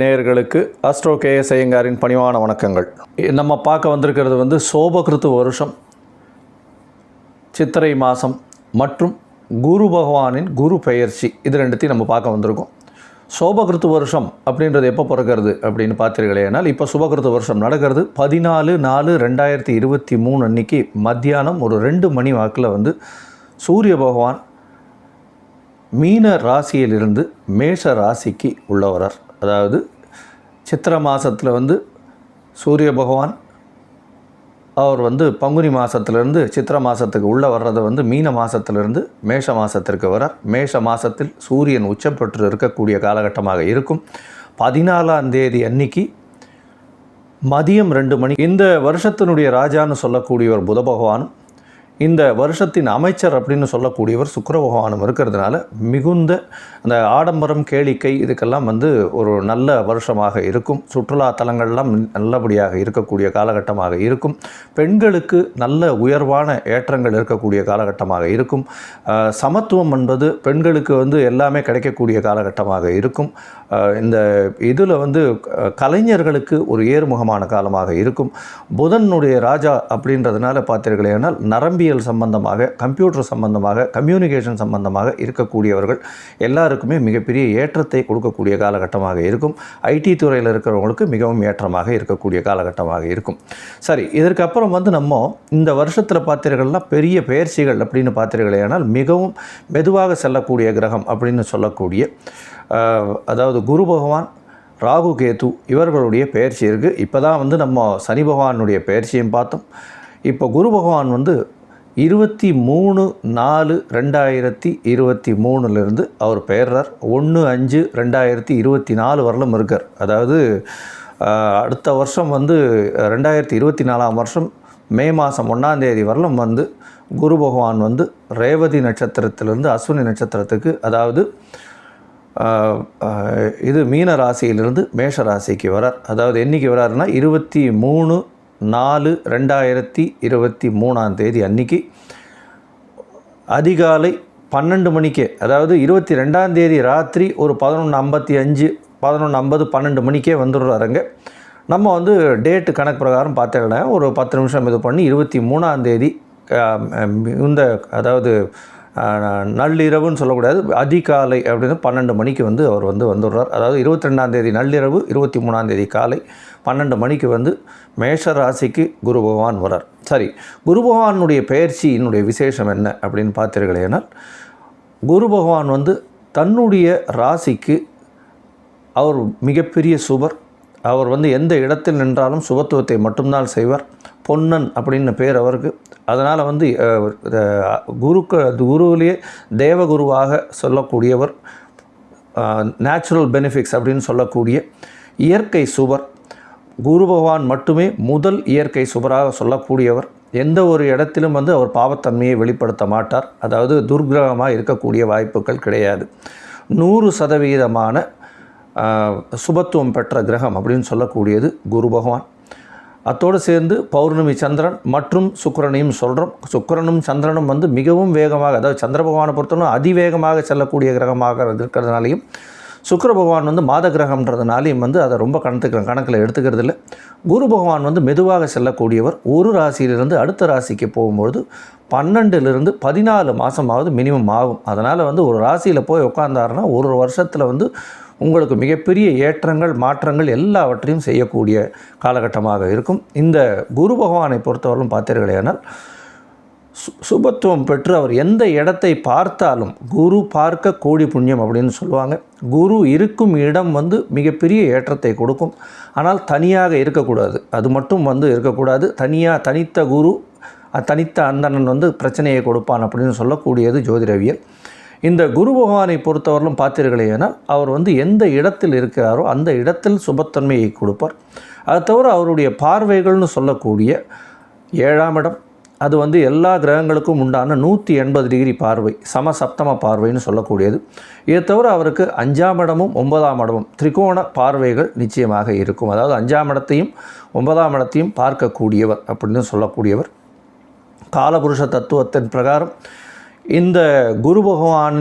நேயர்களுக்கு astro KS ஐயங்காரின் பணிவான வணக்கங்கள். நம்ம பார்க்க வந்திருக்கிறது வந்து சோபகிருத்து வருஷம் சித்திரை மாதம் மற்றும் குரு பகவானின் குரு பெயர்ச்சி. இது ரெண்டுத்தையும் நம்ம பார்க்க வந்திருக்கோம். சோபகிருத்து வருஷம் அப்படின்றது எப்போ பிறக்கிறது அப்படின்னு பார்த்தீர்களேனால் இப்போ சுபகிருத்து வருஷம் நடக்கிறது பதினாலு நாலு ரெண்டாயிரத்தி இருபத்தி மூணு அன்னைக்கு மத்தியானம் ஒரு ரெண்டு மணி வாக்கில் வந்து சூரிய பகவான் மீன ராசியிலிருந்து மேஷ ராசிக்கு உள்ளவரர். அதாவது சித்திர மாதத்தில் வந்து சூரிய பகவான் அவர் வந்து பங்குனி மாதத்துலேருந்து சித்திர மாதத்துக்கு உள்ளே வர்றதை வந்து மீன மாதத்துலேருந்து மேஷ மாதத்திற்கு வரார் மேஷ மாதத்தில் சூரியன் உச்சம் பெற்று இருக்கக்கூடிய காலகட்டமாக இருக்கும். பதினாலாம் தேதி அன்னைக்கு மதியம் ரெண்டு மணி. இந்த வருஷத்தினுடைய ராஜான்னு சொல்லக்கூடியவர் புத பகவானும் இந்த வருஷத்தின் அமைச்சர் அப்படின்னு சொல்லக்கூடியவர் சுக்கர பகவானும் இருக்கிறதுனால மிகுந்த அந்த ஆடம்பரம் கேளிக்கை இதுக்கெல்லாம் வந்து ஒரு நல்ல வருஷமாக இருக்கும். சுற்றுலா தலங்கள்லாம் நல்லபடியாக இருக்கக்கூடிய காலகட்டமாக இருக்கும். பெண்களுக்கு நல்ல உயர்வான ஏற்றங்கள் இருக்கக்கூடிய காலகட்டமாக இருக்கும். சமத்துவம் என்பது பெண்களுக்கு வந்து எல்லாமே கிடைக்கக்கூடிய காலகட்டமாக இருக்கும். இந்த இதில் வந்து கலைஞர்களுக்கு ஒரு ஏறுமுகமான காலமாக இருக்கும். புதனுடைய ராஜா அப்படின்றதுனால பார்த்தீர்களேனால் பொறியியல் சம்பந்தமாக கம்ப்யூட்டர் சம்பந்தமாக கம்யூனிகேஷன் சம்பந்தமாக இருக்கக்கூடியவர்கள் எல்லாருக்குமே மிகப்பெரிய ஏற்றத்தை கொடுக்கக்கூடிய காலகட்டமாக இருக்கும். ஐடி துறையில் இருக்கிறவங்களுக்கு மிகவும் ஏற்றமாக இருக்கக்கூடிய காலகட்டமாக இருக்கும். சரி இதற்கு அப்புறம் வந்து நம்ம இந்த வருஷத்தில் பார்த்தீர்கள்னா பெரிய பயிற்சிகள் அப்படின்னு பார்த்தீர்களேனால் மிகவும் மெதுவாக செல்லக்கூடிய கிரகம் அப்படின்னு சொல்லக்கூடிய அதாவது குரு பகவான் ராகு கேது இவர்களுடைய பெயர்ச்சி இருக்குது இப்போ தான் வந்து நம்ம சனி பகவானுடைய பெயர்ச்சியும் பார்த்தோம். இப்போ குரு பகவான் வந்து இருபத்தி மூணு நாலு ரெண்டாயிரத்தி இருபத்தி மூணுலேருந்து அவர் பெயர்றார். ஒன்று அஞ்சு ரெண்டாயிரத்தி இருபத்தி நாலு வரலும் இருக்கார். அதாவது அடுத்த வருஷம் வந்து ரெண்டாயிரத்தி இருபத்தி நாலாம் வருஷம் மே மாதம் ஒன்றாந்தேதி வரலும் வந்து குரு பகவான் வந்து ரேவதி நட்சத்திரத்திலிருந்து அஸ்வினி நட்சத்திரத்துக்கு அதாவது இது மீன ராசியிலிருந்து மேஷ ராசிக்கு வரார். அதாவது என்றைக்கு வராருன்னா இருபத்தி மூணு நாலு ரெண்டாயிரத்தி இருபத்தி மூணாம் தேதி அன்னைக்கு அதிகாலை பன்னெண்டு மணிக்கே அதாவது இருபத்தி ரெண்டாம் தேதி ராத்திரி ஒரு பதினொன்று ஐம்பத்தி அஞ்சு பதினொன்று ஐம்பது பன்னெண்டு மணிக்கே வந்துடுறாருங்க. நம்ம வந்து டேட்டு கணக்கு பிரகாரம் பார்த்தோம்னா ஒரு பத்து நிமிஷம் இது பண்ணி இருபத்தி மூணாம் தேதி இந்த அதாவது நள்ளிரவுன்னு சொல்லக்கூடாது. அதிகாலை அப்படின்னு பன்னெண்டு மணிக்கு வந்து அவர் வந்து வந்துடுறார். அதாவது இருபத்தி ரெண்டாந்தேதி நள்ளிரவு இருபத்தி மூணாந்தேதி காலை பன்னெண்டு மணிக்கு வந்து மேஷ ராசிக்கு குரு பகவான் வரார் சரி குரு பகவானுடைய பயிற்சியினுடைய விசேஷம் என்ன அப்படின்னு பார்த்தீர்களேனால் குரு பகவான் வந்து தன்னுடைய ராசிக்கு அவர் மிகப்பெரிய சுபர். அவர் வந்து எந்த இடத்தில் நின்றாலும் சுபத்துவத்தை மட்டும்தான் செய்வார். பொன்னன் அப்படின்னு பேர் அவருக்கு. அதனால் வந்து அஹ், குருக்கு குருவிலேயே தேவகுருவாக சொல்லக்கூடியவர் நேச்சுரல் பெனிஃபிட்ஸ் அப்படின்னு சொல்லக்கூடிய இயற்கை சுவர். குரு பகவான் மட்டுமே முதல் இயற்கை சுவராக சொல்லக்கூடியவர். எந்த ஒரு இடத்திலும் வந்து அவர் பாவத்தன்மையை வெளிப்படுத்த மாட்டார். அதாவது துர்கிரகமாக இருக்கக்கூடிய வாய்ப்புகள் கிடையாது. நூறு சதவீதமான சுபத்துவம் பெற்ற கிரகம் அப்படின்னு சொல்லக்கூடியது குரு பகவான். அத்தோடு சேர்ந்து பௌர்ணமி சந்திரன் மற்றும் சுக்கிரனையும் சொல்கிறோம் சுக்கிரனும் சந்திரனும் வந்து மிகவும் வேகமாக அதாவது சந்திர பகவானை பொறுத்தவரை அதிவேகமாக செல்லக்கூடிய கிரகமாக இருக்கிறதுனாலையும் சுக்கர பகவான் வந்து மாத கிரகம்ன்றதுனாலையும் வந்து அதை ரொம்ப கணத்துக்கு கணக்கில் எடுத்துக்கிறது இல்லை குரு பகவான் வந்து மெதுவாக செல்லக்கூடியவர். ஒரு ராசியிலிருந்து அடுத்த ராசிக்கு போகும்பொழுது பன்னெண்டுலேருந்து பதினாலு மாதமாவது மினிமம் ஆகும். அதனால் வந்து ஒரு ராசியில் போய் உட்காந்தாருன்னா ஒரு வருஷத்தில் வந்து உங்களுக்கு மிகப்பெரிய ஏற்றங்கள் மாற்றங்கள் எல்லாவற்றையும் செய்யக்கூடிய காலகட்டமாக இருக்கும். இந்த குரு பகவானை பொறுத்தவரையும் பார்த்தீர்களேனால் சு சுபத்துவம் பெற்று அவர் எந்த இடத்தை பார்த்தாலும் குரு பார்க்க கோடி புண்ணியம் அப்படின்னு சொல்லுவாங்க. குரு இருக்கும் இடம் வந்து மிகப்பெரிய ஏற்றத்தை கொடுக்கும். ஆனால் தனியாக இருக்கக்கூடாது. அது மட்டும் வந்து இருக்கக்கூடாது. தனியாக தனித்த குரு தனித்த அந்தணன் வந்து பிரச்சனையை கொடுப்பான் அப்படின்னு சொல்லக்கூடியது ஜோதிடவியல். இந்த குரு பகவானை பொறுத்தவரையிலும் பார்த்தீர்களேனால் அவர் வந்து எந்த இடத்தில் இருக்கிறாரோ அந்த இடத்தில் சுபத்தன்மையை கொடுப்பார். அது தவிர அவருடைய பார்வைகள்னு சொல்லக்கூடிய ஏழாம் இடம் அது வந்து எல்லா கிரகங்களுக்கும் உண்டான நூற்றி எண்பது டிகிரி பார்வை சம சப்தம பார்வைன்னு சொல்லக்கூடியது. இதை தவிர அவருக்கு அஞ்சாம் இடமும் ஒன்பதாம் இடமும் திரிகோண பார்வைகள் நிச்சயமாக இருக்கும். அதாவது அஞ்சாம் இடத்தையும் ஒன்பதாம் இடத்தையும் பார்க்கக்கூடியவர் அப்படின்னு சொல்லக்கூடியவர். காலபுருஷ தத்துவத்தின் பிரகாரம் இந்த குரு பகவான்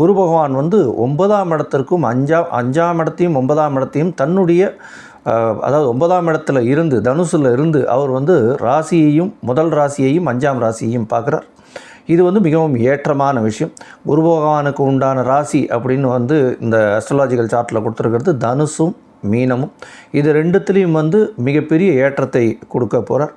குரு பகவான் வந்து ஒன்பதாம் இடத்திற்கும் அஞ்சாம் அஞ்சாம் இடத்தையும் ஒன்பதாம் இடத்தையும் தன்னுடைய அதாவது ஒன்பதாம் இடத்துல இருந்து தனுசில் இருந்து அவர் வந்து ராசியையும் முதல் ராசியையும் அஞ்சாம் ராசியையும் பார்க்குறார். இது வந்து மிகவும் ஏற்றமான விஷயம். குரு பகவானுக்கு உண்டான ராசி அப்படின்னு வந்து இந்த அஸ்ட்ராலாஜிக்கல் சார்ட்டில் கொடுத்துருக்கிறது தனுசும் மீனமும். இது ரெண்டுத்துலேயும் வந்து மிகப்பெரிய ஏற்றத்தை கொடுக்க போகிறார்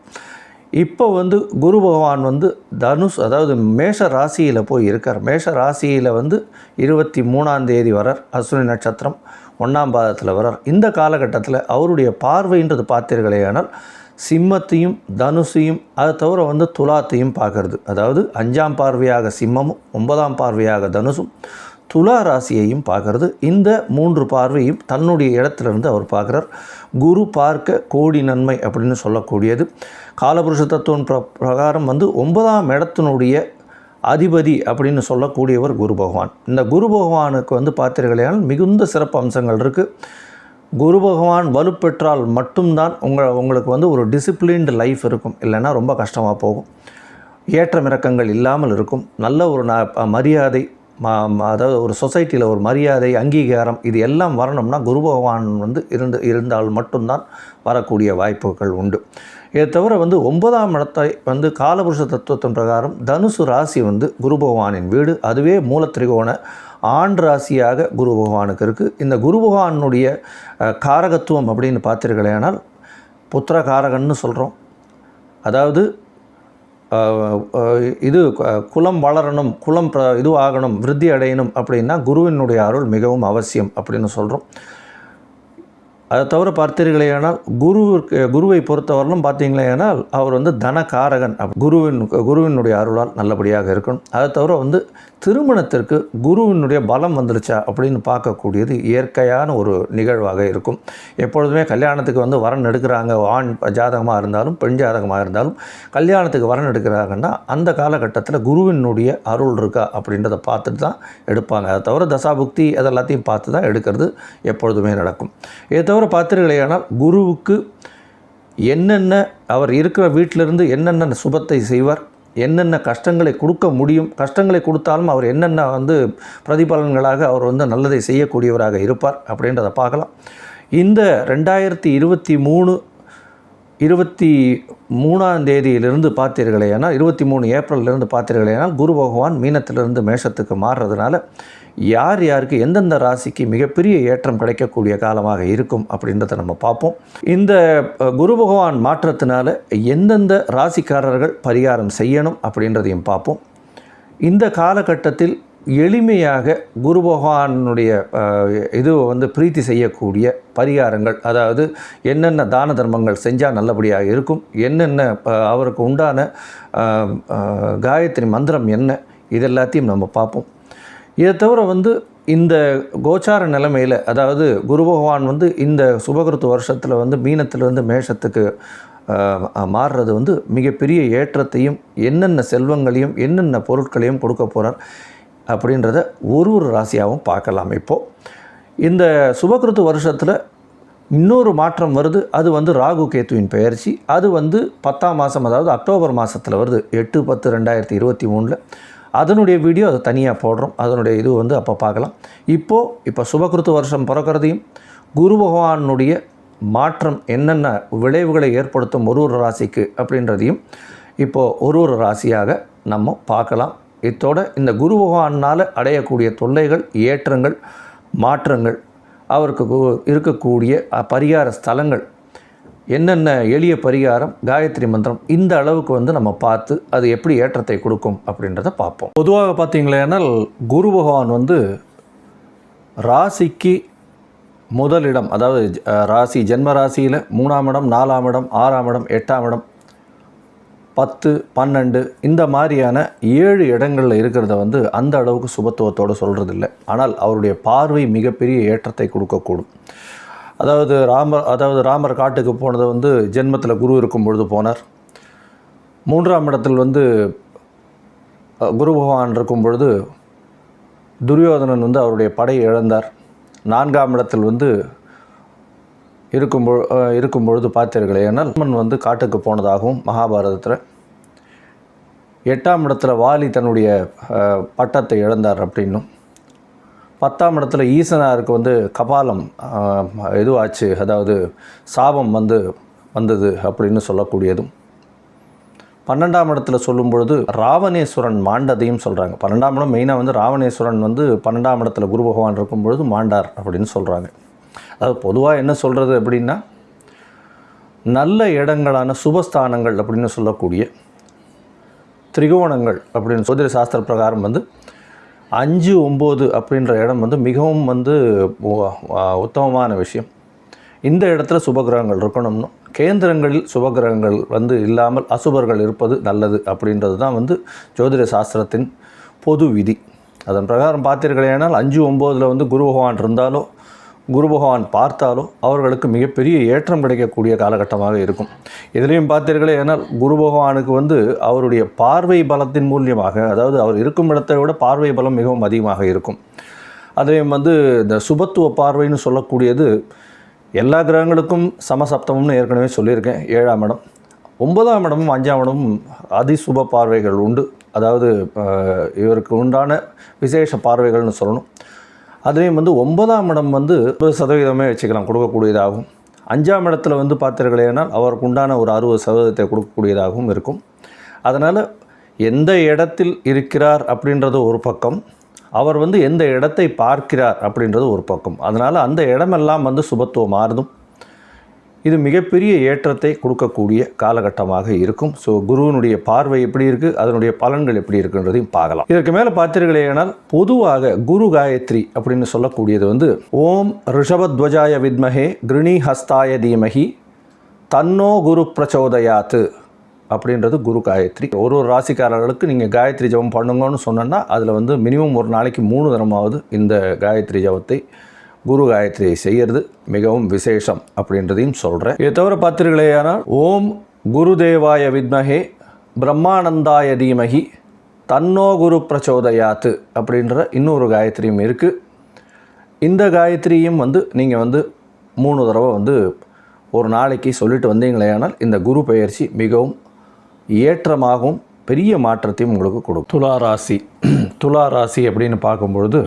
இப்போ வந்து குரு பகவான் வந்து தனுஷ் அதாவது மேஷ ராசியில் போய் இருக்கார். மேஷ ராசியில் வந்து இருபத்தி மூணாம் தேதி வரார் அஸ்வினி நட்சத்திரம் ஒன்றாம் பாதத்தில் வரார். இந்த காலகட்டத்தில் அவருடைய பார்வைன்றது பார்த்தீர்களேயானால் சிம்மத்தையும் தனுசையும் அதை தவிர வந்து துலாத்தையும் பார்க்கறது. அதாவது அஞ்சாம் பார்வையாக சிம்மமும் ஒன்பதாம் பார்வையாக தனுசும் துலா ராசியையும் பார்க்கறது. இந்த மூன்று பார்வையும் தன்னுடைய இடத்துலேருந்து அவர் பார்க்குறார். குரு பார்க்க கோடி நன்மை அப்படின்னு சொல்லக்கூடியது. காலபுருஷ தத்துவம் பிர பிரகாரம் வந்து ஒன்பதாம் இடத்தினுடைய அதிபதி அப்படின்னு சொல்லக்கூடியவர் குரு பகவான். இந்த குரு பகவானுக்கு வந்து பார்த்தீர்களேனால் மிகுந்த சிறப்பு அம்சங்கள் இருக்குது குரு பகவான் வலுப்பெற்றால் மட்டும்தான் உங்கள் உங்களுக்கு வந்து ஒரு டிசிப்ளின்டு லைஃப் இருக்கும். இல்லைன்னா ரொம்ப கஷ்டமாக போகும். ஏற்றம் இறக்கங்கள் இல்லாமல் இருக்கும். நல்ல ஒரு ந- மரியாதை அதாவது ஒரு சொசைட்டியில் ஒரு மரியாதை அங்கீகாரம் இது எல்லாம் வரணும்னா குரு பகவான் வந்து இருந்து இருந்தால் மட்டும்தான் வரக்கூடிய வாய்ப்புகள் உண்டு. இதை தவிர வந்து ஒன்பதாம் இடத்தை வந்து காலபுருஷ தத்துவத்தின் பிரகாரம் தனுசு ராசி வந்து குரு பகவானின் வீடு அதுவே மூலத்திரிகோண ஆண் ராசியாக குரு பகவானுக்கு இருக்குது இந்த குரு பகவானுடைய காரகத்துவம் அப்படின்னு பார்த்தீர்களேனால் புத்திர காரகன்னு சொல்கிறோம் அதாவது இது குலம் வளரணும் குலம் பிர விருத்தி அடையணும் அப்படின்னா குருவினுடைய அருள் மிகவும் அவசியம் அப்படின்னு சொல்கிறோம் அதை தவிர பார்த்தீர்களே ஆனால் குருவிற்கு குருவை பொறுத்தவரையிலும் பார்த்தீங்களேயானால் அவர் வந்து தனகாரகன். அப்~ குருவின் குருவினுடைய அருளால் நல்லபடியாக இருக்கணும். அதை தவிர வந்து திருமணத்திற்கு குருவினுடைய பலம் வந்துருச்சா அப்படின்னு பார்க்கக்கூடியது இயற்கையான ஒரு நிகழ்வாக இருக்கும். எப்பொழுதுமே கல்யாணத்துக்கு வந்து வரன் எடுக்கிறாங்க. ஆண் ஜாதகமாக இருந்தாலும் பெண் ஜாதகமாக இருந்தாலும் கல்யாணத்துக்கு வரன் எடுக்கிறாங்கன்னா அந்த காலகட்டத்தில் குருவினுடைய அருள் இருக்கா அப்படின்றத பார்த்துட்டு தான் எடுப்பாங்க. அதை தவிர தசாபுக்தி அதெல்லாத்தையும் பார்த்து தான் எடுக்கிறது எப்பொழுதுமே நடக்கும். ஏதோ தவிர பார்த்தீர்களேயானால் குருவுக்கு என்னென்ன அவர் இருக்கிற வீட்டிலிருந்து என்னென்ன சுபத்தை செய்வார் என்னென்ன கஷ்டங்களை கொடுக்க முடியும் கஷ்டங்களை கொடுத்தாலும் அவர் என்னென்ன வந்து பிரதிபலன்களாக அவர் வந்து நல்லதை செய்யக்கூடியவராக இருப்பார் அப்படின்றத பார்க்கலாம். இந்த ரெண்டாயிரத்தி இருபத்தி மூணு இருபத்தி மூணாம் தேதியிலிருந்து பார்த்தீர்களேனால் இருபத்தி மூணு ஏப்ரல்லேருந்து பார்த்தீர்களேனால் குரு பகவான் மீனத்திலிருந்து மேஷத்துக்கு மாறுறதுனால யார் யாருக்கு எந்தெந்த ராசிக்கு மிகப்பெரிய ஏற்றம் கிடைக்கக்கூடிய காலமாக இருக்கும் அப்படின்றத நம்ம பார்ப்போம். இந்த குரு பகவான் மாற்றத்தினால எந்தெந்த ராசிக்காரர்கள் பரிகாரம் செய்யணும் அப்படின்றதையும் பார்ப்போம். இந்த காலகட்டத்தில் எளிமையாக குரு பகவானுடைய இது வந்து பிரீத்தி செய்யக்கூடிய பரிகாரங்கள் அதாவது என்னென்ன தான தர்மங்கள் செஞ்சால் நல்லபடியாக இருக்கும் என்னென்ன அவருக்கு உண்டான காயத்ரி மந்திரம் என்ன இதெல்லாத்தையும் நம்ம பார்ப்போம். இதை தவிர வந்து இந்த கோச்சார நிலைமையில் அதாவது குரு பகவான் வந்து இந்த சுபகிருத்து வருஷத்தில் வந்து மீனத்திலிருந்து மேஷத்துக்கு மாறுறது வந்து மிகப்பெரிய ஏற்றத்தையும் என்னென்ன செல்வங்களையும் என்னென்ன பொருட்களையும் கொடுக்க போகிறார் அப்படின்றத ஒரு ஒரு ராசியாகவும் பார்க்கலாம் இப்போது இந்த சுபகிருத்து வருஷத்தில் இன்னொரு மாற்றம் வருது. அது வந்து ராகு கேத்துவின் பெயர்ச்சி. அது வந்து பத்தாம் மாதம் அதாவது அக்டோபர் மாதத்தில் வருது. எட்டு பத்து ரெண்டாயிரத்தி இருபத்தி மூணில். அதனுடைய வீடியோ அதை தனியாக போடுறோம். அதனுடைய இது வந்து அப்போ பார்க்கலாம். இப்போது இப்போ சுபகிருத்து வருஷம் பிறக்கிறதையும் குரு பகவானுடைய மாற்றம் என்னென்ன விளைவுகளை ஏற்படுத்தும் ஒரு ஒரு ராசிக்கு அப்படின்றதையும் இப்போது ஒரு ஒரு ராசியாக நம்ம பார்க்கலாம். இத்தோட இந்த குரு பகவானால் அடையக்கூடிய தொல்லைகள் ஏற்றங்கள் மாற்றங்கள் அவருக்கு இருக்கக்கூடிய பரிகார ஸ்தலங்கள் என்னென்ன எளிய பரிகாரம் காயத்ரி மந்திரம் இந்த அளவுக்கு வந்து நம்ம பார்த்து அது எப்படி ஏற்றத்தை கொடுக்கும் அப்படின்றத பார்ப்போம். பொதுவாக பார்த்தீங்களேனால் குரு பகவான் வந்து ராசிக்கு முதலிடம் அதாவது ராசி ஜென்ம ராசியில் மூணாம் இடம் நாலாம் இடம் ஆறாம் இடம் எட்டாம் இடம் பத்து பன்னெண்டு இந்த மாதிரியான ஏழு இடங்களில் இருக்கிறத வந்து அந்த அளவுக்கு சுபத்துவத்தோடு சொல்கிறதில்ல ஆனால் அவருடைய பார்வை மிகப்பெரிய ஏற்றத்தை கொடுக்கக்கூடும். அதாவது ராமர் அதாவது ராமர் காட்டுக்கு போனது வந்து ஜென்மத்தில் குரு இருக்கும் பொழுது போனார். மூன்றாம் இடத்தில் வந்து குரு பகவான் இருக்கும் பொழுது துரியோதனன் வந்து அவருடைய படையை இழந்தார். நான்காம் இடத்தில் வந்து இருக்கும் பொ இருக்கும் பொழுது பார்த்தீர்களே ஏனால் ராமன் வந்து காட்டுக்கு போனதாகவும் மகாபாரதத்தில். எட்டாம் இடத்துல வாலி தன்னுடைய பட்டத்தை இழந்தார் அப்படின்னும். பத்தாம் இடத்துல ஈசனாருக்கு வந்து கபாலம் இதுவாச்சு அதாவது சாபம் வந்து வந்தது அப்படின்னு சொல்லக்கூடியதும். பன்னெண்டாம் இடத்துல சொல்லும் பொழுது ராவணேஸ்வரன் மாண்டதையும் சொல்கிறாங்க பன்னெண்டாம் இடம் மெயினாக வந்து ராவணேஸ்வரன் வந்து பன்னெண்டாம் இடத்துல குரு பகவான் இருக்கும் பொழுது மாண்டார் அப்படின்னு சொல்கிறாங்க அதாவது பொதுவாக என்ன சொல்கிறது அப்படின்னா நல்ல இடங்களான சுபஸ்தானங்கள் அப்படின்னு சொல்லக்கூடிய திரிகோணங்கள் அப்படின்னு சோதிட சாஸ்திர பிரகாரம் வந்து அஞ்சு ஒம்பது அப்படின்ற இடம் வந்து மிகவும் வந்து உத்தமமான விஷயம். இந்த இடத்துல சுபகிரகங்கள் இருக்கணும்னு. கேந்திரங்களில் சுபகிரகங்கள் வந்து இல்லாமல் அசுபர்கள் இருப்பது நல்லது அப்படின்றது தான் வந்து ஜோதிட சாஸ்திரத்தின் பொது விதி. அதன் பிரகாரம் பார்த்தீர்களேனால் அஞ்சு ஒம்போதில் வந்து குரு பகவான் இருந்தாலோ குரு பகவான் பார்த்தாலோ அவர்களுக்கு மிகப்பெரிய ஏற்றம் கிடைக்கக்கூடிய காலகட்டமாக இருக்கும். இதுலேயும் பார்த்தீர்களே ஏனால் குரு பகவானுக்கு வந்து அவருடைய பார்வை பலத்தின் மூலியமாக அதாவது அவர் இருக்கும் இடத்தை விட பார்வை பலம் மிகவும் அதிகமாக இருக்கும். அதையும் வந்து இந்த சுபத்துவ பார்வைன்னு சொல்லக்கூடியது எல்லா கிரகங்களுக்கும் சமசப்தமம்னு ஏற்கனவே சொல்லியிருக்கேன். ஏழாம் இடம். ஒன்பதாம் இடமும் அஞ்சாம் இடமும் அதிசுப பார்வைகள் உண்டு. அதாவது இவருக்கு உண்டான விசேஷ பார்வைகள்னு சொல்லணும். அதுலேயும் வந்து ஒன்பதாம் இடம் வந்து ஒரு சதவீதமே வச்சுக்கலாம் கொடுக்கக்கூடியதாகும் அஞ்சாம் இடத்துல வந்து பார்த்தீர்களேனால் அவருக்கு உண்டான ஒரு அறுபது சதவீதத்தை கொடுக்கக்கூடியதாகவும் இருக்கும். அதனால் எந்த இடத்தில் இருக்கிறார் அப்படின்றது ஒரு பக்கம் அவர் வந்து எந்த இடத்தை பார்க்கிறார் அப்படின்றது ஒரு பக்கம். அதனால் அந்த இடமெல்லாம் வந்து சுபத்துவம் மாறுதும். இது மிகப்பெரிய ஏற்றத்தை கொடுக்கக்கூடிய காலகட்டமாக இருக்கும். ஸோ குருவினுடைய பார்வை எப்படி இருக்குது அதனுடைய பலன்கள் எப்படி இருக்குன்றதையும் பார்க்கலாம். இதற்கு மேலே பார்த்தீர்களேனால் பொதுவாக குரு காயத்ரி அப்படின்னு சொல்லக்கூடியது வந்து ஓம் ரிஷபத்வஜாய வித்மஹே கிருணி ஹஸ்தாய தீமஹி தன்னோ குரு பிரச்சோதயாத்து அப்படின்றது குரு காயத்ரி. ஒரு ஒரு ராசிக்காரர்களுக்கு நீங்கள் காயத்ரி ஜபம் பண்ணுங்கன்னு சொன்னோன்னா அதில் வந்து மினிமம் ஒரு நாளைக்கு மூணு தினமாவது இந்த காயத்ரி ஜபத்தை குரு காயத்ரியை செய்கிறது மிகவும் விசேஷம் அப்படின்றதையும் சொல்கிறேன் இதை தவிர பார்த்தீர்களேயானால் ஓம் குருதேவாய வித்மகே பிரம்மானந்தாய தீமகி தன்னோ குரு பிரச்சோதயாத்து அப்படின்ற இன்னொரு காயத்ரியும் இருக்குது இந்த காயத்ரியும் வந்து நீங்கள் வந்து மூணு தடவை வந்து ஒரு நாளைக்கு சொல்லிட்டு வந்தீங்களேயானால் இந்த குரு பயிற்சி மிகவும் ஏற்றமாகவும் பெரிய மாற்றத்தையும் உங்களுக்கு கொடுக்கும். துலா ராசி துலா ராசி அப்படின்னு பார்க்கும்பொழுது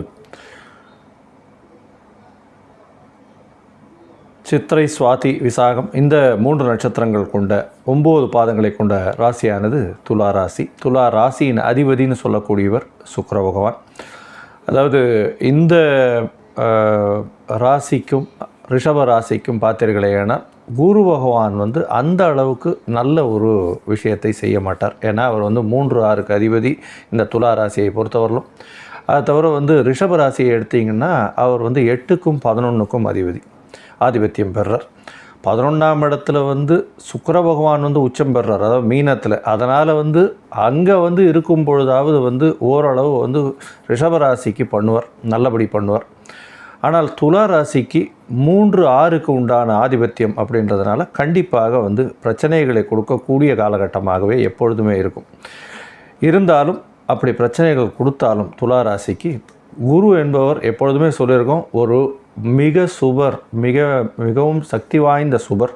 சித்திரை சுவாதி விசாகம் இந்த மூன்று நட்சத்திரங்கள் கொண்ட ஒம்பது பாதங்களை கொண்ட ராசியானது துலா ராசி. துலா ராசியின் அதிபதின்னு சொல்லக்கூடியவர் சுக்கர பகவான். அதாவது இந்த ராசிக்கும் ரிஷப ராசிக்கும் பார்த்தீர்களேனால் குரு பகவான் வந்து அந்த அளவுக்கு நல்ல ஒரு விஷயத்தை செய்ய மாட்டார். ஏன்னா அவர் வந்து மூன்று ஆறுக்கு அதிபதி இந்த துலா ராசியை பொறுத்தவரையிலும். அதை தவிர வந்து ரிஷப ராசியை எடுத்தீங்கன்னா அவர் வந்து எட்டுக்கும் பதினொன்றுக்கும் அதிபதி. ஆதிபத்தியம் பெறுறார். பதினொன்றாம் இடத்துல வந்து சுக்கர பகவான் வந்து உச்சம் பெறுறார். அதாவது மீனத்தில். அதனால் வந்து அங்கே வந்து இருக்கும் பொழுதாவது வந்து ஓரளவு வந்து ரிஷபராசிக்கு பண்ணுவார். நல்லபடி பண்ணுவார். ஆனால் துலா ராசிக்கு மூன்று ஆறுக்கு உண்டான ஆதிபத்தியம் அப்படின்றதுனால கண்டிப்பாக வந்து பிரச்சனைகளை கொடுக்கக்கூடிய காலகட்டமாகவே எப்பொழுதுமே இருக்கும். இருந்தாலும் அப்படி பிரச்சனைகள் கொடுத்தாலும் துலா ராசிக்கு குரு என்பவர் எப்பொழுதுமே சொல்லியிருக்கோம் ஒரு மிக சுவர் மிக மிகவும் சக்தி வாய்ந்த சுவர்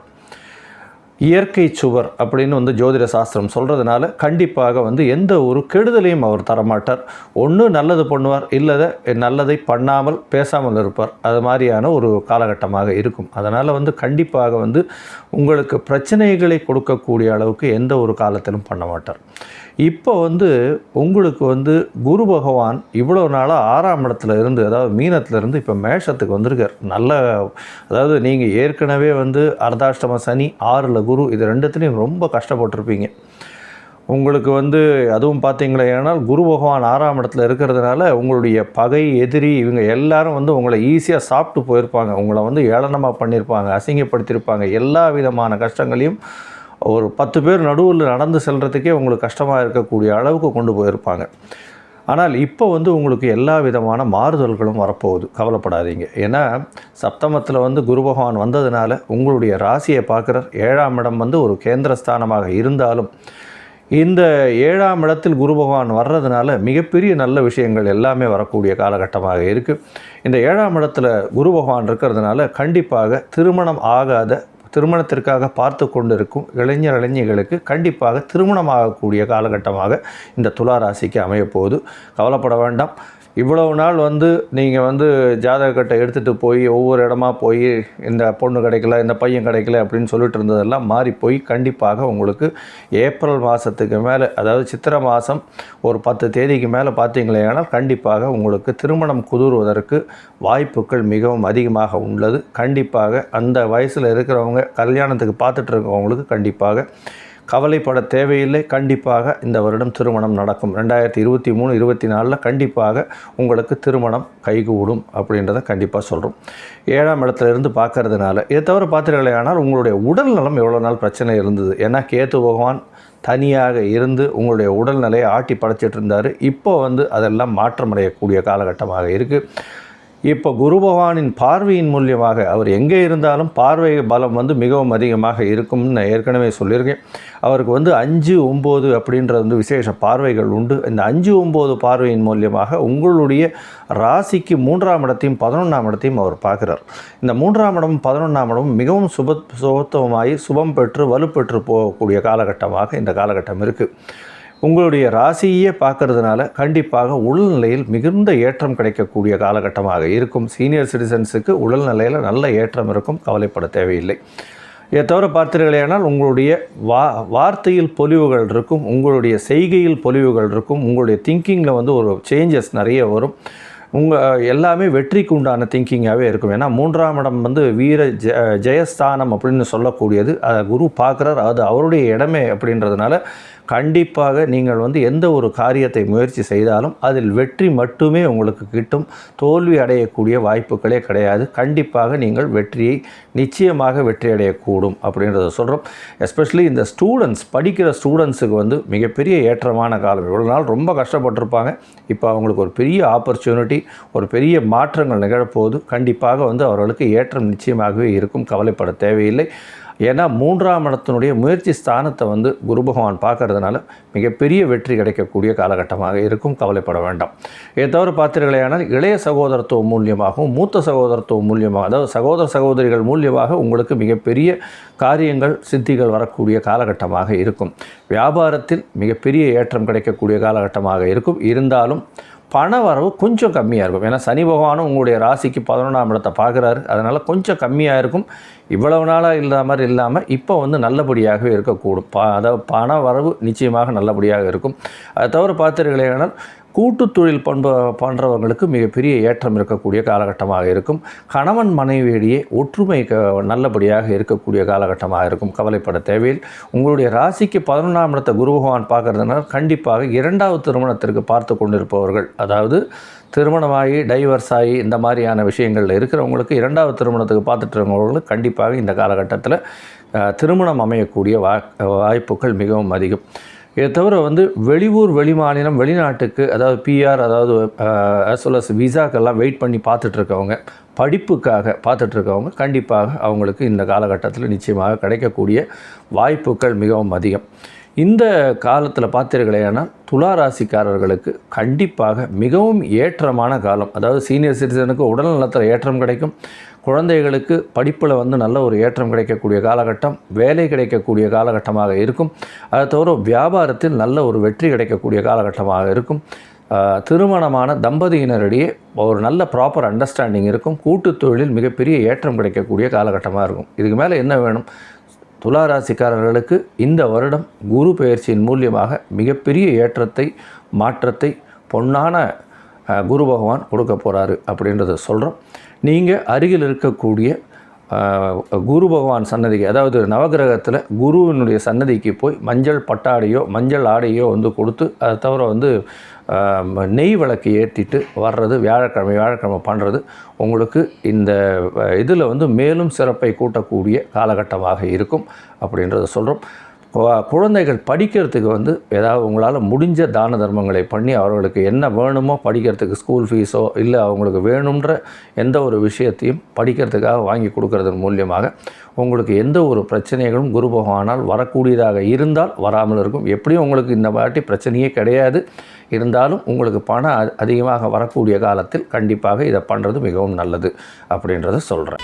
இயற்கை சுவர் அப்படின்னு வந்து ஜோதிட சாஸ்திரம் சொல்கிறதுனால கண்டிப்பாக வந்து எந்த ஒரு கெடுதலையும் அவர் தரமாட்டார். ஒன்று நல்லது பண்ணுவார் இல்லை நல்லதை பண்ணாமல் பேசாமல் இருப்பார். அது மாதிரியான ஒரு காலகட்டமாக இருக்கும். அதனால் வந்து கண்டிப்பாக வந்து உங்களுக்கு பிரச்சனைகளை கொடுக்கக்கூடிய அளவுக்கு எந்த ஒரு காலத்திலும் பண்ண மாட்டார். இப்போ வந்து உங்களுக்கு வந்து குரு பகவான் இவ்வளோ நாளாக ஆறாம் இடத்துல இருந்து அதாவது மீனத்துலேருந்து இப்போ மேஷத்துக்கு வந்திருக்கார். நல்ல அதாவது நீங்கள் ஏற்கனவே வந்து அர்த்தாஷ்டம சனி ஆறில் குரு இது ரெண்டுத்துலேயும் ரொம்ப கஷ்டப்பட்டிருப்பீங்க. உங்களுக்கு வந்து அதுவும் பார்த்தீங்களே ஏன்னால் குரு பகவான் ஆறாம் இடத்துல இருக்கிறதுனால உங்களுடைய பகை எதிரி இவங்க எல்லாரும் வந்து உங்களை ஈஸியாக சாப்பிட்டு போயிருப்பாங்க. உங்களை வந்து ஏளனமாக பண்ணியிருப்பாங்க அசிங்கப்படுத்தியிருப்பாங்க எல்லா விதமான கஷ்டங்களையும் ஒரு பத்து பேர் நடுவில் நடந்து செல்கிறதுக்கே உங்களுக்கு கஷ்டமாக இருக்கக்கூடிய அளவுக்கு கொண்டு போயிருப்பாங்க. ஆனால் இப்போ வந்து உங்களுக்கு எல்லா விதமான மாறுதல்களும் வரப்போகுது. கவலைப்படாதீங்க. ஏன்னா சப்தமத்தில் வந்து குரு பகவான் வந்ததுனால உங்களுடைய ராசியை பார்க்குறார். ஏழாம் இடம் வந்து ஒரு கேந்திரஸ்தானமாக இருந்தாலும் இந்த ஏழாம் இடத்தில் குரு பகவான் வர்றதுனால மிகப்பெரிய நல்ல விஷயங்கள் எல்லாமே வரக்கூடிய காலகட்டமாக இருக்குது இந்த ஏழாம் இடத்துல குரு பகவான் இருக்கிறதுனால கண்டிப்பாக திருமணம் ஆகாத திருமணத்திற்காக பார்த்து கொண்டிருக்கும் இளைஞர் இளைஞர்களுக்கு கண்டிப்பாக திருமணமாகக்கூடிய காலகட்டமாக இந்த துளாராசிக்கு அமையப்போகுது. கவலைப்பட வேண்டாம். இவ்வளவு நாள் வந்து நீங்கள் வந்து ஜாதகக்கட்டை எடுத்துகிட்டு போய் ஒவ்வொரு இடமா போய் இந்த பொண்ணு கிடைக்கல இந்த பையன் கிடைக்கல அப்படின்னு சொல்லிட்டு இருந்ததெல்லாம் மாறி போய் கண்டிப்பாக உங்களுக்கு ஏப்ரல் மாதத்துக்கு மேலே அதாவது சித்திரை மாதம் ஒரு பத்து தேதிக்கு மேலே பார்த்தீங்களேனால் கண்டிப்பாக உங்களுக்கு திருமணம் குதிர்வதற்கு வாய்ப்புகள் மிகவும் அதிகமாக உள்ளது. கண்டிப்பாக அந்த வயசில் இருக்கிறவங்க கல்யாணத்துக்கு பார்த்துட்டு இருக்கவங்களுக்கு கண்டிப்பாக கவலைப்பட தேவையில்லை. கண்டிப்பாக இந்த வருடம் திருமணம் நடக்கும். ரெண்டாயிரத்தி இருபத்தி மூணு இருபத்தி நாலில் கண்டிப்பாக உங்களுக்கு திருமணம் கைகூடும் அப்படின்றத கண்டிப்பாக சொல்கிறோம் ஏழாம் இடத்துல இருந்து பார்க்கறதுனால இதை தவிர பார்த்தீர்களே ஆனால் உங்களுடைய உடல் நலம் எவ்வளோ நாள் பிரச்சனை இருந்தது? ஏன்னா கேத்து பகவான் தனியாக இருந்து உங்களுடைய உடல்நிலையை ஆட்டி படைச்சிட்டு இருந்தார். இப்போ வந்து அதெல்லாம் மாற்றமடையக்கூடிய காலகட்டமாக இருக்குது இப்போ குரு பகவானின் பார்வையின் மூலியமாக அவர் எங்கே இருந்தாலும் பார்வை பலம் வந்து மிகவும் அதிகமாக இருக்கும்னு நான் ஏற்கனவே சொல்லியிருக்கேன். அவருக்கு வந்து அஞ்சு ஒம்பது அப்படின்றது வந்து விசேஷ பார்வைகள் உண்டு. இந்த அஞ்சு ஒம்பது பார்வையின் மூலியமாக உங்களுடைய ராசிக்கு மூன்றாம் இடத்தையும் பதினொன்றாம் இடத்தையும் அவர் பார்க்குறார். இந்த மூன்றாம் இடமும் பதினொன்றாம் இடமும் மிகவும் சுப சுபத்துவமாகி சுபம் பெற்று வலுப்பெற்று போகக்கூடிய காலகட்டமாக இந்த காலகட்டம் இருக்குது உங்களுடைய ராசியே பார்க்கறதுனால கண்டிப்பாக உடல்நிலையில் மிகுந்த ஏற்றம் கிடைக்கக்கூடிய காலகட்டமாக இருக்கும். சீனியர் சிட்டிசன்ஸுக்கு உடல்நிலையில் நல்ல ஏற்றம் இருக்கும். கவலைப்பட தேவையில்லை. இதை தவிர பார்த்தீர்களேனால் உங்களுடைய வா வார்த்தையில் பொலிவுகள் இருக்கும். உங்களுடைய செய்கையில் பொலிவுகள் இருக்கும். உங்களுடைய திங்கிங்கில் வந்து ஒரு சேஞ்சஸ் நிறைய வரும். உங்கள் எல்லாமே வெற்றிக்கு உண்டான திங்கிங்காகவே இருக்கும். ஏன்னா மூன்றாம் இடம் வந்து வீர ஜ ஜெயஸ்தானம் அப்படின்னு சொல்லக்கூடியது. அதை குரு பார்க்குறார். அது அவருடைய இடமே அப்படின்றதுனால கண்டிப்பாக நீங்கள் வந்து எந்த ஒரு காரியத்தை முயற்சி செய்தாலும் அதில் வெற்றி மட்டுமே உங்களுக்கு கிட்டும். தோல்வி அடையக்கூடிய வாய்ப்புகளே கிடையாது. கண்டிப்பாக நீங்கள் வெற்றியை நிச்சயமாக வெற்றி அடையக்கூடும் அப்படின்றத சொல்கிறோம் எஸ்பெஷலி இந்த ஸ்டூடெண்ட்ஸ் படிக்கிற ஸ்டூடெண்ட்ஸுக்கு வந்து மிகப்பெரிய ஏற்றமான காலம். இவ்வளோ நாள் ரொம்ப கஷ்டப்பட்டிருப்பாங்க. இப்போ அவங்களுக்கு ஒரு பெரிய ஆப்பர்ச்சுனிட்டி ஒரு பெரிய மாற்றங்கள் நிகழப்போகுது. கண்டிப்பாக வந்து அவர்களுக்கு ஏற்றம் நிச்சயமாகவே இருக்கும். கவலைப்பட தேவையில்லை. ஏன்னா மூன்றாம் இடத்தினுடைய முயற்சி ஸ்தானத்தை வந்து குரு பகவான் பார்க்கறதுனால மிகப்பெரிய வெற்றி கிடைக்கக்கூடிய காலகட்டமாக இருக்கும். கவலைப்பட வேண்டாம். இதை தவிர பார்த்தீர்களேயானால் இளைய சகோதரத்துவம் மூலியமாகவும் மூத்த சகோதரத்துவம் மூலியமாக அதாவது சகோதர சகோதரிகள் மூலியமாக உங்களுக்கு மிகப்பெரிய காரியங்கள் சித்திகள் வரக்கூடிய காலகட்டமாக இருக்கும். வியாபாரத்தில் மிகப்பெரிய ஏற்றம் கிடைக்கக்கூடிய காலகட்டமாக இருக்கும். இருந்தாலும் பண வரவு கொஞ்சம் கம்மியாக இருக்கும். ஏன்னா சனி பகவானும் உங்களுடைய ராசிக்கு பதினொன்றாம் இடத்தை பார்க்குறாரு. அதனால் கொஞ்சம் கம்மியாக இருக்கும். இவ்வளவு நாளாக இல்லாத மாதிரி இல்லாமல் இப்போ வந்து நல்லபடியாகவே இருக்கக்கூடும். ப அதாவது பண வரவு நிச்சயமாக நல்லபடியாக இருக்கும். அதை தவிர பார்த்தீர்களேனால் கூட்டு தொழில் பண்ப பண்ணுறவங்களுக்கு மிகப்பெரிய ஏற்றம் இருக்கக்கூடிய காலகட்டமாக இருக்கும். கணவன் மனைவியிடையே ஒற்றுமை க நல்லபடியாக இருக்கக்கூடிய காலகட்டமாக இருக்கும். கவலைப்பட தேவையில் உங்களுடைய ராசிக்கு பதினொன்றாம் இடத்தை குரு பகவான் பார்க்கறதுனால கண்டிப்பாக இரண்டாவது திருமணத்திற்கு பார்த்து கொண்டிருப்பவர்கள் அதாவது திருமணமாகி டைவர்ஸ் ஆகி இந்த மாதிரியான விஷயங்களில் இருக்கிறவங்களுக்கு இரண்டாவது திருமணத்துக்கு பார்த்துட்டு இருக்கிறவங்களுக்கு கண்டிப்பாக இந்த காலகட்டத்தில் திருமணம் அமையக்கூடிய வா வாய்ப்புகள் மிகவும் அதிகம். இதை தவிர வந்து வெளியூர் வெளிமாநிலம் வெளிநாட்டுக்கு அதாவது பிஆர் அதாவது ஆஸ் வெல் அஸ் விசாக்கெல்லாம் வெயிட் பண்ணி பார்த்துட்ருக்கவங்க படிப்புக்காக பார்த்துட்ருக்கவங்க கண்டிப்பாக அவங்களுக்கு இந்த காலகட்டத்தில் நிச்சயமாக கிடைக்கக்கூடிய வாய்ப்புகள் மிகவும் அதிகம். இந்த காலத்தில் பார்த்தீர்களேனால் துலா ராசிக்காரர்களுக்கு கண்டிப்பாக மிகவும் ஏற்றமான காலம். அதாவது சீனியர் சிட்டிசனுக்கு உடல் நலத்தில் ஏற்றம் கிடைக்கும். குழந்தைகளுக்கு படிப்பில் வந்து நல்ல ஒரு ஏற்றம் கிடைக்கக்கூடிய காலகட்டம் வேலை கிடைக்கக்கூடிய காலகட்டமாக இருக்கும். அதை தவிர வியாபாரத்தில் நல்ல ஒரு வெற்றி கிடைக்கக்கூடிய காலகட்டமாக இருக்கும். திருமணமான தம்பதியினரிடையே ஒரு நல்ல ப்ராப்பர் அண்டர்ஸ்டாண்டிங் இருக்கும். கூட்டுத் தொழிலில் மிகப்பெரிய ஏற்றம் கிடைக்கக்கூடிய காலகட்டமாக இருக்கும். இதுக்கு மேலே என்ன வேணும்? துலா ராசிக்காரர்களுக்கு இந்த வருடம் குரு பெயர்ச்சியின் மூலியமாக மிகப்பெரிய ஏற்றத்தை மாற்றத்தை பொன்னான குரு பகவான் கொடுக்க போகிறாரு அப்படின்றத சொல்கிறோம் நீங்கள் அருகில் இருக்கக்கூடிய குரு பகவான் சன்னதிக்கு அதாவது நவகிரகத்தில் குருவினுடைய சன்னதிக்கு போய் மஞ்சள் பட்டாடையோ மஞ்சள் ஆடையோ வந்து கொடுத்து அதை தவிர வந்து நெய் விளக்கு ஏற்றிட்டு வர்றது வியாழக்கிழமை வியாழக்கிழமை பண்ணுறது உங்களுக்கு இந்த இதில் வந்து மேலும் சிறப்பை கூட்டக்கூடிய காலகட்டமாக இருக்கும் அப்படின்றத சொல்கிறோம் குழந்தைகள் படிக்கிறதுக்கு வந்து ஏதாவது உங்களால் முடிஞ்ச தான தர்மங்களை பண்ணி அவர்களுக்கு என்ன வேணுமோ படிக்கிறதுக்கு ஸ்கூல் ஃபீஸோ இல்லை அவங்களுக்கு வேணுன்ற எந்த ஒரு விஷயத்தையும் படிக்கிறதுக்காக வாங்கி கொடுக்கறதன் மூலியமாக உங்களுக்கு எந்த ஒரு பிரச்சனைகளும் குரு பகவானால் வரக்கூடியதாக இருந்தால் வராமல் இருக்கும். எப்படியும் உங்களுக்கு இந்த வாட்டி பிரச்சனையே கிடையாது. இருந்தாலும் உங்களுக்கு பணம் அ- அதிகமாக வரக்கூடிய காலத்தில் கண்டிப்பாக இதை பண்ணுறது மிகவும் நல்லது அப்படின்றத சொல்கிறேன்